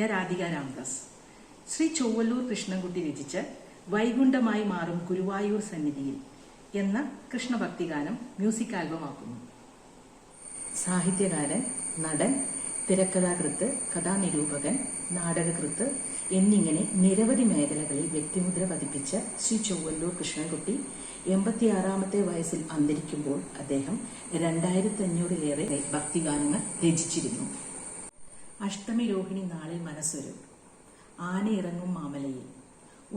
രാധിക രാംദാസ് ശ്രീ ചൊവ്വല്ലൂർ കൃഷ്ണൻകുട്ടി രചിച്ച വൈകുണ്ഠമായി മാറും ഗുരുവായൂർ സന്നിധിയിൽ എന്ന കൃഷ്ണഭക്തിഗാനം മ്യൂസിക് ആൽബമാക്കുന്നു. സാഹിത്യകാരൻ നടൻ തിരക്കഥാകൃത്ത് കഥാനിരൂപകൻ നാടകകൃത്ത് എന്നിങ്ങനെ നിരവധി മേഖലകളിൽ വ്യക്തിമുദ്ര പതിപ്പിച്ച ശ്രീ ചൊവ്വല്ലൂർ കൃഷ്ണൻകുട്ടി എൺപത്തിയാറാമത്തെ വയസ്സിൽ അന്തരിക്കുമ്പോൾ അദ്ദേഹം രണ്ടായിരത്തി അഞ്ഞൂറിലേറെ ഭക്തിഗാനങ്ങൾ രചിച്ചിരുന്നു. അഷ്ടമി രോഹിണി നാളിൽ മനസ്സൊരു. ആന ഇറങ്ങും മാമലയിൽ.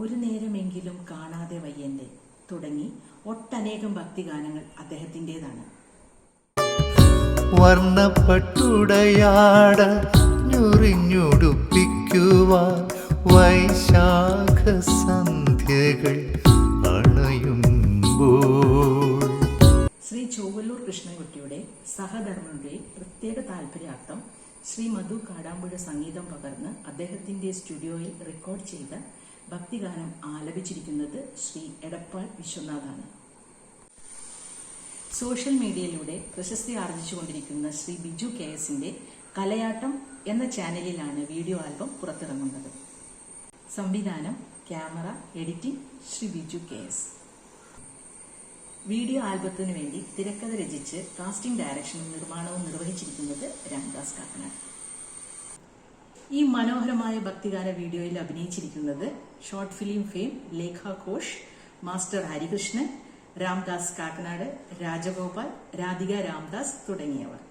ഒരു നേരമെങ്കിലും കാണാതെ വയ്യന്റെ. തുടങ്ങി ഒട്ടനേകം ഭക്തിഗാനങ്ങൾ അദ്ദേഹത്തിന്റെതാണ് വർണപ്പെട്ടുടയാട ഞൊറിഞ്ഞുടുപ്പിക്കുവാൻ വൈശാഖ സന്ധ്യകൾ അണയുമ്പോൾ. ശ്രീ ചോവല്ലൂർ കൃഷ്ണൻകുട്ടിയുടെ സഹധർമ്മയുടെ പ്രത്യേക താല്പര്യാർത്ഥം ശ്രീ മധു കാടാമ്പുഴ സംഗീതം പകർന്ന് അദ്ദേഹത്തിന്റെ സ്റ്റുഡിയോയിൽ റെക്കോർഡ് ചെയ്ത ഭക്തിഗാനം ആലപിച്ചിരിക്കുന്നത് ശ്രീ എടപ്പാൾ വിശ്വനാഥാണ്. സോഷ്യൽ മീഡിയയിലൂടെ പ്രശസ്തി ആർജിച്ചുകൊണ്ടിരിക്കുന്ന ശ്രീ ബിജു കെ എസിന്റെ കലയാട്ടം എന്ന ചാനലിലാണ് വീഡിയോ ആൽബം പുറത്തിറങ്ങുന്നത്. സംവിധാനം camera editing Shri Biju K S. Video ആൽബത്തിനു വേണ്ടി തിരക്കഥ രചിച്ച് കാസ്റ്റിംഗ് ഡയറക്ഷനും നിർമ്മാണവും നിർവഹിച്ചിരിക്കുന്നത് രാംദാസ് കാക്കനാട്. ഈ മനോഹരമായ ഭക്തിഗാന വീഡിയോയിൽ അഭിനയിച്ചിരിക്കുന്നത് short film fame Lekha Ghosh master Harikrishnan Ramdas Kakkanad Rajagopal Radhika Ramdas തുടങ്ങിയവർ.